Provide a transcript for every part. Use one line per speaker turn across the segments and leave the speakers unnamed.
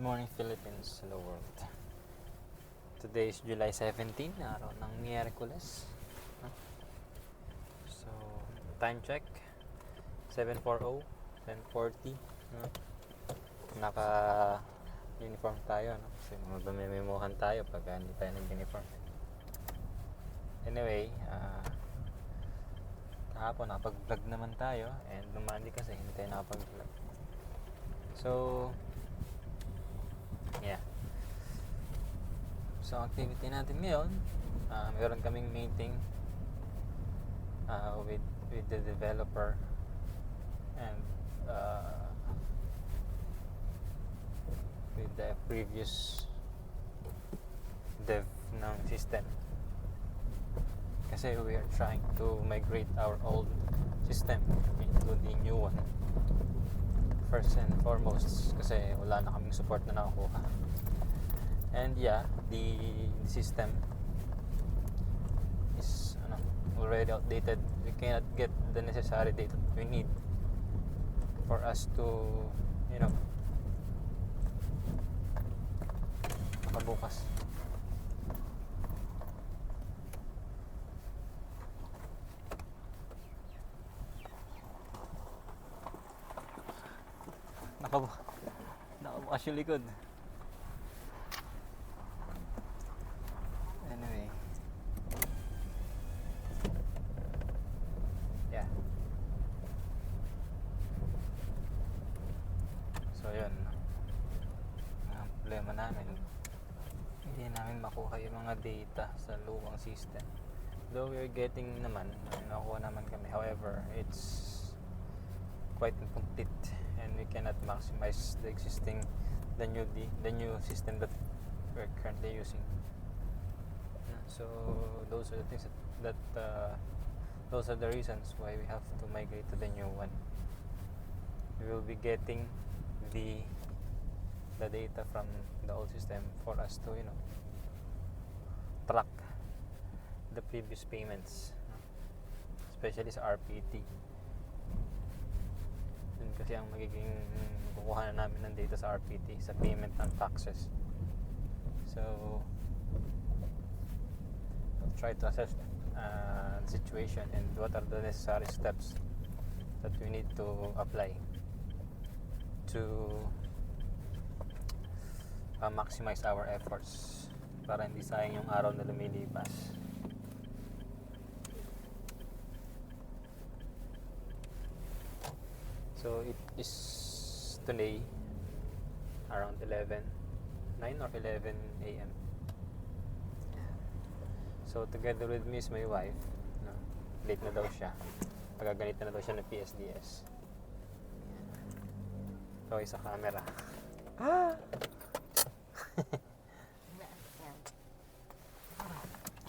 Good morning Philippines, hello world. Today is July 17, araw ng Miyerkules. So, time check, 7.40, 10.40. No? Naka uniform tayo, no? Kasi mamimimuhan tayo pag hindi tayo nag-uniform. Anyway, ah kahapon nakapag-vlog naman tayo and lumandi kasi hindi tayo nakapag-vlog. So, yeah. So, activity natin ngayon, ah meron kaming meeting ah, with with the developer and uh, with the previous dev ng system. Kasi we are trying to migrate our old system into the new one. First and foremost, kasi wala na kaming support na nakakuha. And yeah, the, the system is ano, already outdated. We cannot get the necessary data we need for us to, you know, makabukas. Nakabu nakabukas yung likod. Anyway. Yeah. So, yun. Ang problema namin, hindi namin makuha yung mga data sa lumang system. Though we're getting naman, nakuha naman kami. However, it's quite incomplete and we cannot maximize the existing the new the, new system that we're currently using. So those are the things that, that uh, those are the reasons why we have to migrate to the new one. We will be getting the the data from the old system for us to you know track the previous payments especially sa RPT kasi ang magiging kukuha na namin ng data sa RPT sa payment ng taxes. So we'll try to assess uh, the situation and what are the necessary steps that we need to apply to uh, maximize our efforts para hindi sayang yung araw na lumilipas So it is today around 11, 9 or 11 a.m. So together with me is my wife. No? Late na daw siya. Pagaganit na daw siya ng PSDS. Okay sa camera. Ah!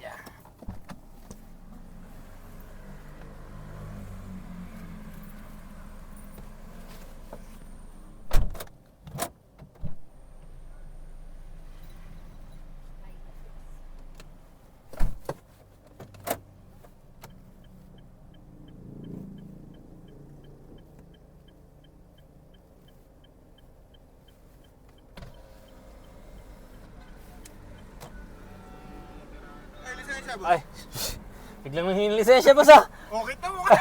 yeah.
Ay, lisensya ba?
Ay! Biglang mahingi ng lisensya pa sa!
Okay to mo.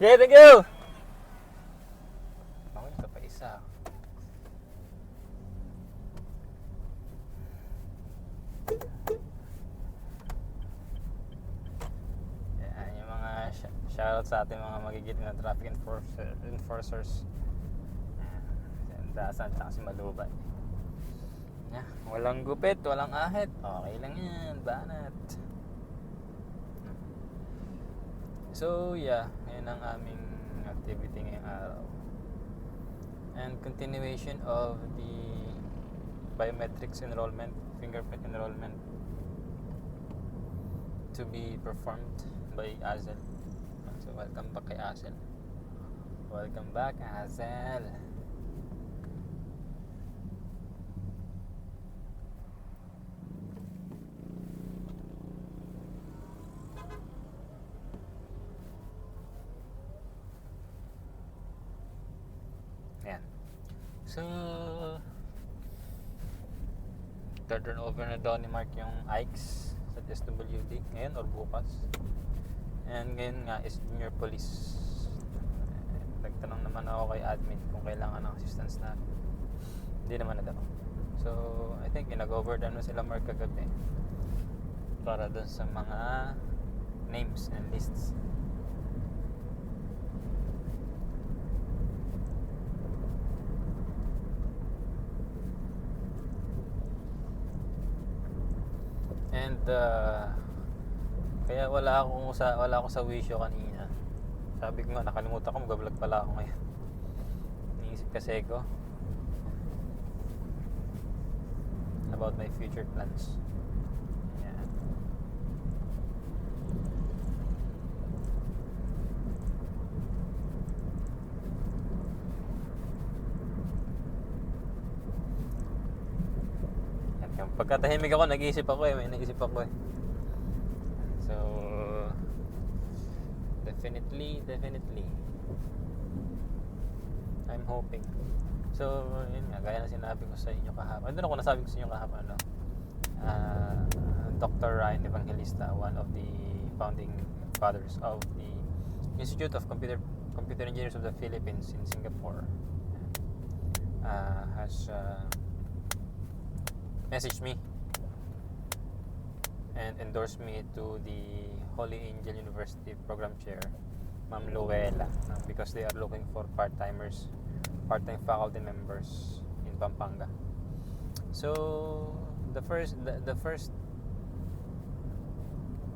Okay, thank you! Ako ito pa isa. Yan, yung mga sh- shoutout sa ating mga magigiting na traffic enforcer, enforcers. Yan, Dasan, tsaka si Malubay. Yeah, walang gupit, walang ahit. Okay lang yan, banat. So, yeah, yun ang aming activity ngayong araw. And continuation of the biometrics enrollment, fingerprint enrollment to be performed by Azel. So, welcome back kay Azel. Welcome back, Azel. Ayan. So, turn over na daw ni Mark yung Ikes sa SWD ngayon or bukas. And ngayon nga is junior police. Nagtanong naman ako kay admin kung kailangan ng assistance na. Hindi naman na daw. So, I think nag-overdone na sila Mark kagabi para dun sa mga names and lists. And uh, kaya wala akong sa wala ako sa wisyo kanina. Sabi ko nga nakalimutan ko mag-vlog pala ako ngayon. Iniisip kasi ko about my future plans. Yeah. At yung pagkatahimik ako, nag-iisip ako eh. May naisip ako eh. So, definitely, definitely. I'm hoping. So, yun nga, gaya na sinabi ko sa inyo kahapon. Ano ako nasabi ko sa inyo kahapon, ano? Ah, Dr. Ryan Evangelista, one of the founding fathers of the Institute of Computer Computer Engineers of the Philippines in Singapore, uh, has uh, messaged me and endorse me to the Holy Angel University program chair, Ma'am Luella, because they are looking for part-timers, part-time faculty members in Pampanga. So, the first the, the first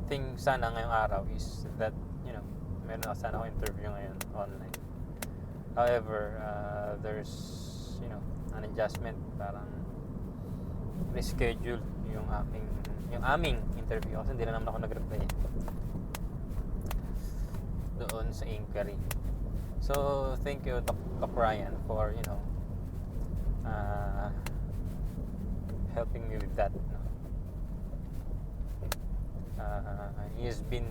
thing sana ngayong araw is that, you know, meron ako sana ako interview ngayon online. However, uh, there's, you know, an adjustment, parang reschedule yung aking yung aming interview kasi hindi na naman ako nag-reply doon sa inquiry. So, thank you Doc, Doc Ryan for, you know, uh, helping me with that. No? Uh, he has been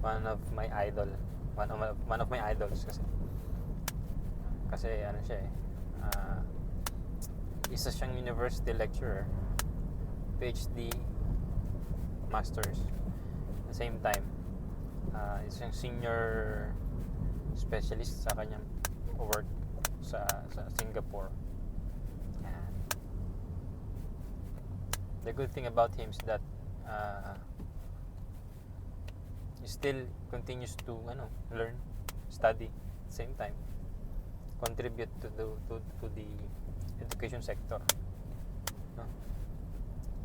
one of my idol. One of one of my idols kasi. Kasi ano siya eh. Uh, isa siyang university lecturer. PhD masters at the same time uh, isang senior specialist sa kanyang work sa, sa Singapore Yan. the good thing about him is that uh, he still continues to ano, learn study at the same time contribute to the to, to the education sector no?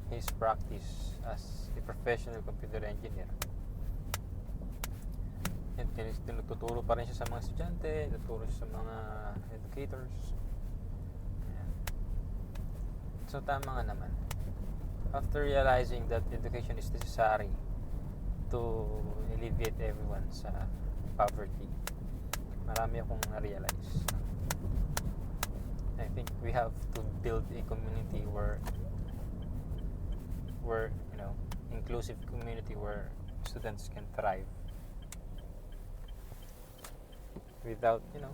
his practice as a professional computer engineer. Tin- tinuturo pa rin siya sa mga estudyante, tuturo siya sa mga educators. So tama nga naman. After realizing that education is necessary to alleviate everyone sa poverty, marami akong na-realize. I think we have to build a community where where you know inclusive community where students can thrive. Without you know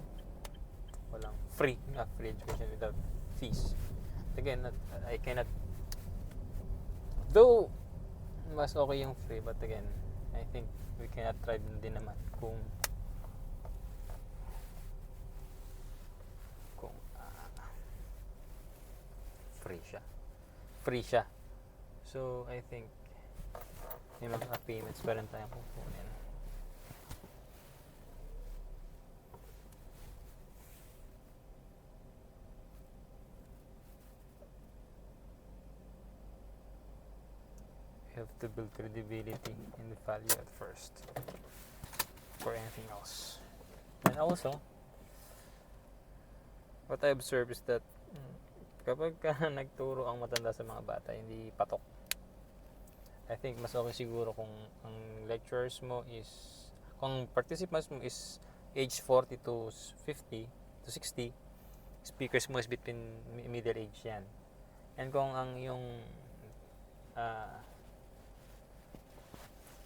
walang free not free education without fees. Again not, I cannot though mas okay yung free but again I think we cannot thrive din naman kung free siya free siya So, I think may mga payments pa rin tayong kukunin. We have to build credibility the value at first for anything else. And also, what I observe is that mm, kapag ka nagturo ang matanda sa mga bata, hindi patok. I think mas okay siguro kung ang lecturers mo is, kung participants mo is age 40 to 50 to 60, speakers mo is between mi- middle age yan. And kung ang yung ah,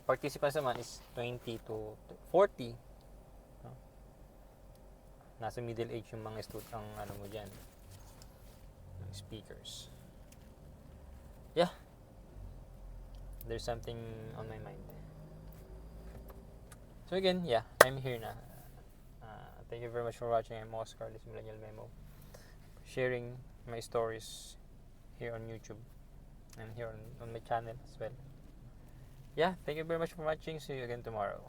participants naman is 20 to 40, no? nasa middle age yung mga student ang ano mo diyan speakers. Yeah. There's something on my mind. So again, yeah, I'm here now. Uh, thank you very much for watching. I'm Oscar, this Millennial Memo. Sharing my stories here on YouTube and here on, on my channel as well. Yeah, thank you very much for watching. See you again tomorrow.